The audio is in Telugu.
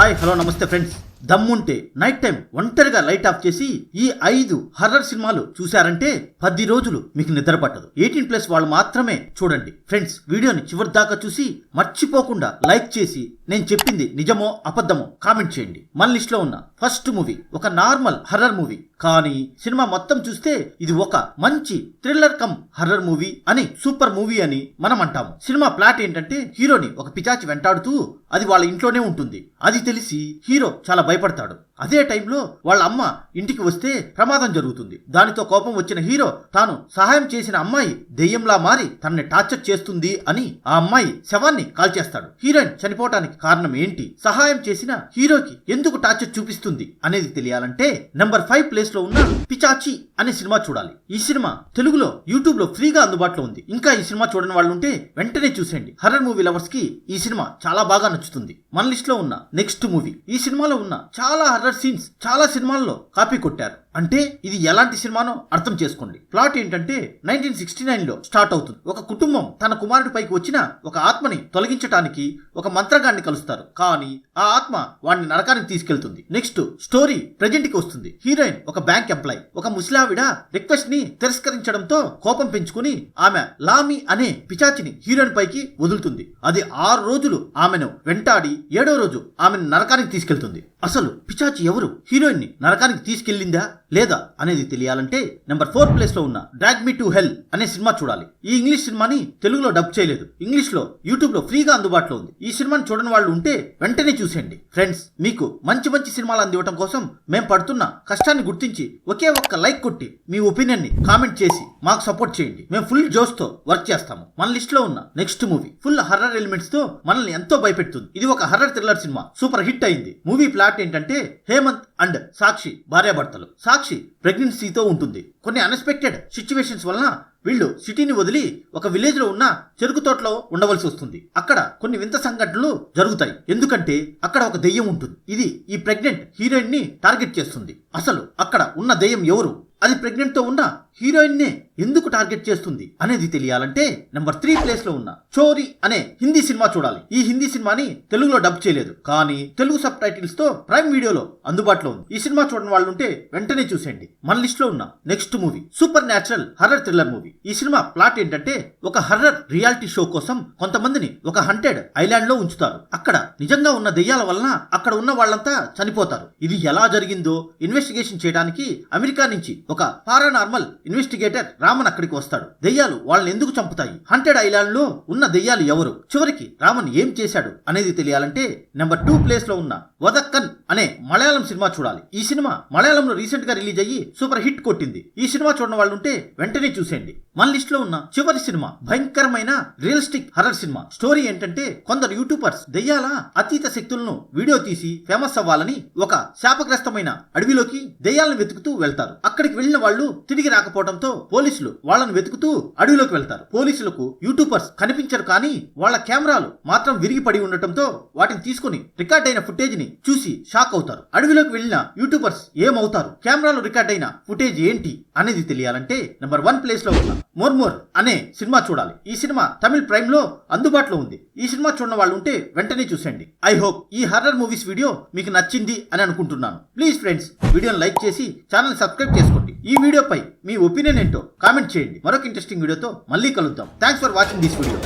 హాయ్ హలో నమస్తే ఫ్రెండ్స్. దమ్ముంటే నైట్ టైం ఒంటరిగా లైట్ ఆఫ్ చేసి ఈ ఐదు హర్రర్ సినిమాలు చూశారంటే పది రోజులు మీకు నిద్ర పట్టదు. ఎయిటీన్ ప్లస్ వాళ్ళు మాత్రమే చూడండి. ఫ్రెండ్స్ వీడియోని చివరి దాకా చూసి మర్చిపోకుండా లైక్ చేసి నేను చెప్పింది నిజమో అబద్ధమో కామెంట్ చేయండి. మన లిస్ట్లో ఉన్న ఫస్ట్ మూవీ ఒక నార్మల్ హర్రర్ మూవీ కానీ సినిమా మొత్తం చూస్తే ఇది ఒక మంచి థ్రిల్లర్ కమ్ హర్రర్ మూవీ అని సూపర్ మూవీ అని మనం అంటాము. సినిమా ప్లాట్ ఏంటంటే హీరోని ఒక పిచాచి వెంటాడుతూ అది వాళ్ళ ఇంట్లోనే ఉంటుంది. అది తెలిసి హీరో చాలా భయపడతాడు. అదే టైంలో వాళ్ళ అమ్మ ఇంటికి వస్తే ప్రమాదం జరుగుతుంది. దానితో కోపం వచ్చిన హీరో తాను సహాయం చేసిన అమ్మాయి దెయ్యంలా మారి తనని టార్చర్ చేస్తుంది అని ఆ అమ్మాయి శవాన్ని కాల్చేస్తాడు. హీరోయిన్ చనిపోవటానికి కారణం ఏంటి? సహాయం చేసిన హీరోకి ఎందుకు టార్చర్ చూపిస్తుంది అనేది తెలియాలంటే నెంబర్ ఫైవ్ ప్లేస్లో ఉన్న పిచాచి అనే సినిమా చూడాలి. ఈ సినిమా తెలుగులో యూట్యూబ్లో ఫ్రీగా అందుబాటులో ఉంది. ఇంకా ఈ సినిమా చూడని వాళ్ళు ఉంటే వెంటనే చూసేయండి. హర్రర్ మూవీ లవర్స్కి ఈ సినిమా చాలా బాగా నచ్చుతుంది. మన లిస్ట్లో ఉన్న నెక్స్ట్ మూవీ. ఈ సినిమాలో ఉన్న చాలా హర్రర్ సీన్స్ చాలా సినిమాల్లో కాపీ కొట్టారు. అంటే ఇది ఎలాంటి సినిమానో అర్థం చేసుకోండి. ప్లాట్ ఏంటంటే నైన్టీన్ సిక్స్టీ నైన్లో స్టార్ట్ అవుతుంది. ఒక కుటుంబం తన కుమారుడి పైకి వచ్చిన ఒక ఆత్మని తొలగించటానికి ఒక మంత్రగాన్ని కలుస్తారు. కానీ ఆ ఆత్మ వాడిని నరకానికి తీసుకెళ్తుంది. నెక్స్ట్ స్టోరీ ప్రెజెంట్కి వస్తుంది. హీరోయిన్ ఒక బ్యాంక్ ఎంప్లాయ్ ఒక ముస్లావిడ రిక్వెస్ట్ని తిరస్కరించడంతో కోపం పెంచుకుని ఆమె లామి అనే పిచాచిని హీరోయిన్ పైకి వదులుతుంది. అది ఆరు రోజులు ఆమెను వెంటాడి ఏడో రోజు ఆమెను నరకానికి తీసుకెళ్తుంది. అసలు పిచాచి ఎవరు? హీరోయిన్ని నరకానికి తీసుకెళ్ళిందా? లేదా అనేది తెలియాలంటే నెంబర్ ఫోర్ ప్లేస్లో ఉన్న డ్రాగ్ మీ టు హెల్ అనే సినిమా చూడాలి. ఈ ఇంగ్లీష్ సినిమాని తెలుగులో డబ్ చేయలేదు. ఇంగ్లీష్లో యూట్యూబ్లో ఫ్రీగా అందుబాటులో ఉంది. ఈ సినిమాని చూడని వాళ్ళు ఉంటే వెంటనే చూసేయండి. ఫ్రెండ్స్ మీకు మంచి మంచి సినిమాలు అందివ్వటం కోసం మేము పడుతున్న కష్టాన్ని గుర్తించి ఒకే ఒక్క లైక్ కొట్టి మీ ఒపీనియన్ని కామెంట్ చేసి మాకు సపోర్ట్ చేయండి. మేము ఫుల్ జోష్తో వర్క్ చేస్తాము. మన లిస్ట్లో ఉన్న నెక్స్ట్ మూవీ ఫుల్ హర్రర్ ఎలిమెంట్స్తో మనల్ని ఎంతో భయపెడుతుంది. ఇది ఒక horror thriller cinema. Super hit అయింది. మూవీ ప్లాట్ ఏంటంటే హేమంత్ అండ్ సాక్షి భార్యాభర్తలు. సాక్షి ప్రెగ్నెన్సీతో ఉంటుంది. కొన్ని అన్ఎక్స్పెక్టెడ్ సిచ్యువేషన్స్ వలన వీళ్ళు సిటీని వదిలి ఒక విలేజ్లో ఉన్న చెరుకు తోటలో ఉండవలసి వస్తుంది. అక్కడ కొన్ని వింత సంఘటనలు జరుగుతాయి. ఎందుకంటే అక్కడ ఒక దెయ్యం ఉంటుంది. ఇది ఈ ప్రెగ్నెంట్ హీరోయిన్ని టార్గెట్ చేస్తుంది. అసలు అక్కడ ఉన్న దెయ్యం ఎవరు? అది ప్రెగ్నెంట్తో ఉన్న హీరోయిన్ నే ఎందుకు టార్గెట్ చేస్తుంది అనేది తెలియాలంటే నెంబర్ త్రీ ప్లేస్లో ఉన్న చోరీ అనే హిందీ సినిమా చూడాలి. ఈ హిందీ సినిమాని తెలుగులో డబ్ చేయలేదు. కానీ తెలుగు సబ్ టైటిల్స్తో ప్రైమ్ వీడియోలో అందుబాటులో ఉంది. ఈ సినిమా చూడని వాళ్ళు ఉంటే వెంటనే చూసేయండి. మన లిస్ట్లో ఉన్న next movie supernatural horror thriller movie. ఈ సినిమా ప్లాట్ ఏంటంటే ఒక హర్రర్ రియాలిటీ షో కోసం కొంతమందిని ఒక హంటెడ్ ఐలాండ్లో ఉంచుతారు. అక్కడ నిజంగా ఉన్న దెయ్యాల వలన అక్కడ ఉన్న వాళ్ళంతా చనిపోతారు. ఇది ఎలా జరిగిందో ఇన్వెస్టిగేషన్ చేయడానికి అమెరికా నుంచి ఒక పారానార్మల్ ఇన్వెస్టిగేటర్ రామన్ అక్కడికి వస్తాడు. దెయ్యాలు వాళ్ళని ఎందుకు చంపుతాయి? హంటెడ్ ఐలాండ్లో ఉన్న దెయ్యాలు ఎవరు? చివరికి రామన్ ఏం చేశాడు అనేది తెలియాలంటే నెంబర్ టూ ప్లేస్లో ఉన్న వదక్కన్ అనే మలయాళం సినిమా చూడాలి. ఈ సినిమా మలయాళంలో రీసెంట్గా రిలీజ్ అయ్యి సూపర్ హిట్ కొట్టింది. ఈ సినిమా చూడని వాళ్ళు ఉంటే వెంటనే చూసేయండి. మన లిస్ట్లో ఉన్న చివరి సినిమా భయంకరమైన రియలిస్టిక్ హర్రర్ సినిమా. స్టోరీ ఏంటంటే కొందరు యూట్యూబర్స్ దెయ్యాల అతీత శక్తులను వీడియో తీసి ఫేమస్ అవ్వాలని ఒక శాపగ్రస్తమైన అడవిలోకి దెయ్యాలను వెతుకుతూ వెళ్తారు. అక్కడికి వెళ్ళిన వాళ్ళు తిరిగి రాకపోవడంతో పోలీసులు వాళ్ళని వెతుకుతూ అడవిలోకి వెళ్తారు. పోలీసులకు యూట్యూబర్స్ కనిపించరు కానీ వాళ్ళ కెమెరాలు మాత్రం విరిగి పడి ఉండటంతో వాటిని తీసుకుని రికార్డ్ అయిన ఫుటేజ్ని చూసి షాక్ అవుతారు. అడవిలోకి వెళ్ళిన యూట్యూబర్స్ ఏమవుతారు? కెమెరాలు రికార్డ్ అయిన ఫుటేజ్ ఏంటి అనేది తెలియాలంటే నెంబర్ వన్ ప్లేస్లో ఉన్న మోర్మోర్ అనే సినిమా చూడాలి. ఈ సినిమా తమిళ్ ప్రైమ్లో అందుబాటులో ఉంది. ఈ సినిమా చూడని వాళ్ళు ఉంటే వెంటనే చూసేయండి. ఐ హోప్ ఈ హర్రర్ మూవీస్ వీడియో మీకు నచ్చింది అని అనుకుంటున్నాను. ప్లీజ్ ఫ్రెండ్స్ వీడియోని లైక్ చేసి ఛానల్ సబ్స్క్రైబ్ చేసుకోండి. ఈ వీడియోపై మీ ఒపీనియన్ ఏంటో కామెంట్ చేయండి. మరొక ఇంట్రెస్టింగ్ వీడియోతో మళ్ళీ కలుద్దాం. Thanks for watching this video